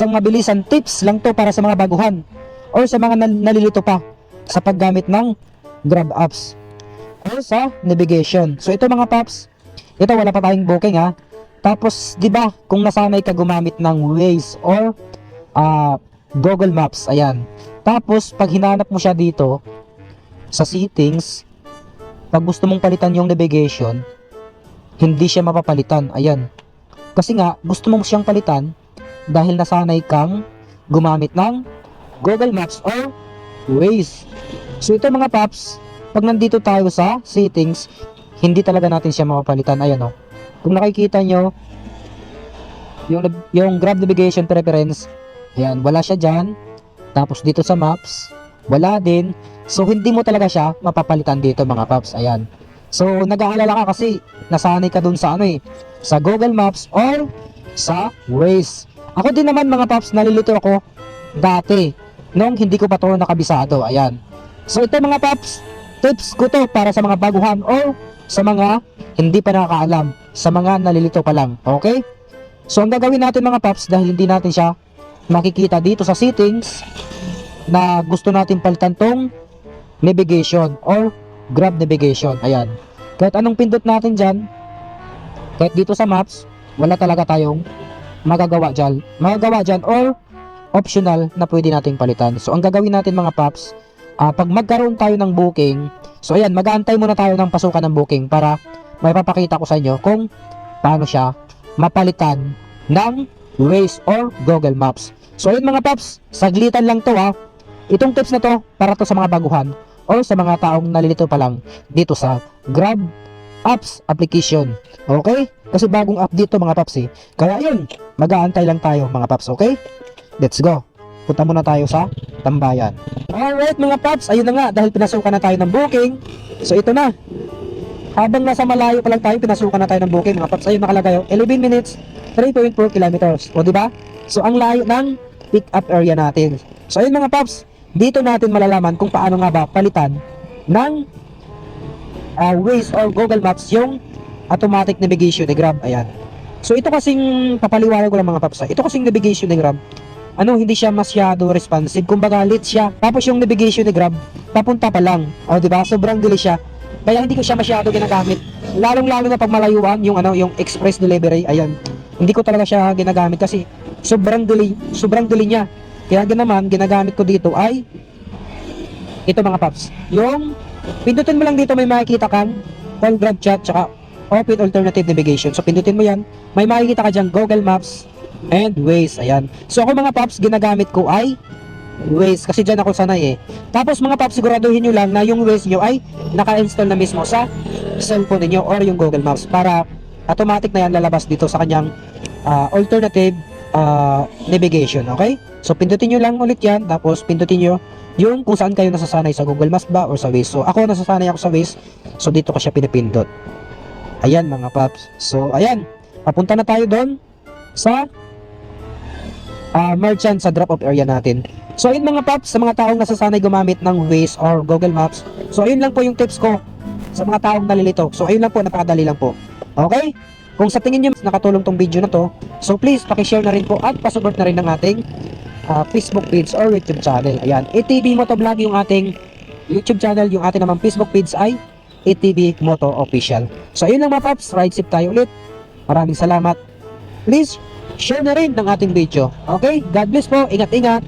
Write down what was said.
Isang mabilisan tips lang to para sa mga baguhan or sa mga nal- nalilito pa sa paggamit ng Grab apps or sa navigation. So ito mga paps, ito wala pa tayong booking ha. Tapos 'di ba kung nasanay ka gumamit ng Waze or ah, Google Maps, ayan. Tapos pag hinanap mo siya dito sa settings, pag gusto mong palitan yung navigation, hindi siya mapapalitan. Ayan. Kasi nga, gusto mo siyang palitan dahil nasanay kang gumamit ng Google Maps or Waze. So ito mga paps, pag nandito tayo sa settings, hindi talaga natin siya mapapalitan. Ayan o. Kung nakikita nyo, yung, yung Grab Navigation Preference, ayan, wala siya dyan. Tapos dito sa Maps, wala din. So hindi mo talaga siya mapapalitan dito mga paps. Ayan. So nag-aalala ka kasi nasanay ka dun sa ano eh, sa Google Maps or sa Waze. Ako din naman mga paps, nalilito ako dati nung hindi ko pa to nakabisado. Ayan. So ito mga paps, tips ko to para sa mga baguhan or sa mga hindi pa nakakaalam, sa mga nalilito pa lang. Okay? So ang gagawin natin mga paps dahil hindi natin siya makikita dito sa settings na gusto natin palitan tong navigation or grab navigation. Ayan. Kahit anong pindot natin dyan, kahit dito sa maps, wala talaga tayong magagawa dyan. Magagawa dyan or optional na pwede nating palitan. So, ang gagawin natin mga paps, ah, pag magkaroon tayo ng booking, so ayan, mag-aantay muna tayo ng pasukan ng booking para may papakita ko sa inyo kung paano siya mapalitan ng Waze or Google Maps. So, ayun mga paps, saglitan lang to ha. Itong tips na to para to sa mga baguhan or sa mga taong nalilito pa lang dito sa Grab Apps application. Okay? Kasi bagong app dito mga paps eh. Kaya yun, mag-aantay lang tayo mga paps, okay? Let's go. Punta muna tayo sa tambayan. Alright mga paps, ayun na nga dahil pinasukan na tayo ng booking. So ito na. Habang nasa malayo pa lang tayo, pinasukan na tayo ng booking mga paps. Ayun nakalagay oh, 11 minutes, 3.4 kilometers. O di ba? So ang layo ng pick up area natin. So ayun mga paps, dito natin malalaman kung paano nga ba palitan ng uh, Waze or Google Maps yung automatic navigation ni Grab. Ayan. So ito kasing papaliwanag ko lang mga paps. ah. Ito kasing navigation ni Grab. Ano, hindi siya masyado responsive. Kumbaga, late siya. Tapos yung navigation ni Grab, papunta pa lang. O, di ba? Sobrang delay siya. Kaya hindi ko siya masyado ginagamit. Lalong-lalo na pag malayuan, yung ano, yung express delivery, ayan. Hindi ko talaga siya ginagamit kasi sobrang delay, sobrang delay niya. Kaya ganaman, ginagamit ko dito ay ito mga paps. Yung pindutin mo lang dito may makikita kang call grab chat tsaka open alternative navigation. So pindutin mo yan. May makikita ka dyan Google Maps and Waze. Ayan. So ako mga paps ginagamit ko ay Waze kasi dyan ako sanay eh. Tapos mga paps siguraduhin nyo lang na yung Waze nyo ay naka-install na mismo sa cellphone niyo or yung Google Maps para automatic na yan lalabas dito sa kanyang ah, alternative ah, navigation. Okay? So pindutin nyo lang ulit yan tapos pindutin nyo yung kung saan kayo nasasanay sa Google Maps ba or sa Waze. So ako nasasanay ako sa Waze. So dito ko siya pinipindot. Ayan mga paps. So ayan. Papunta na tayo doon sa ah, merchant sa drop-off area natin. So ayun mga paps, sa mga taong nasasanay gumamit ng Waze or Google Maps. So ayun lang po yung tips ko sa mga taong nalilito. So ayun lang po, napakadali lang po. Okay? Kung sa tingin nyo nakatulong tong video na to, so please pakishare na rin po at pasupport na rin ng ating ah, Facebook page or YouTube channel. Ayan, ATV Motovlog yung ating YouTube channel, yung ating namang Facebook page ay ATV Moto Official. So ayun lang mga paps, ride safe tayo ulit. Maraming salamat. Please, share na rin ng ating video. Okay? God bless po. Ingat-ingat.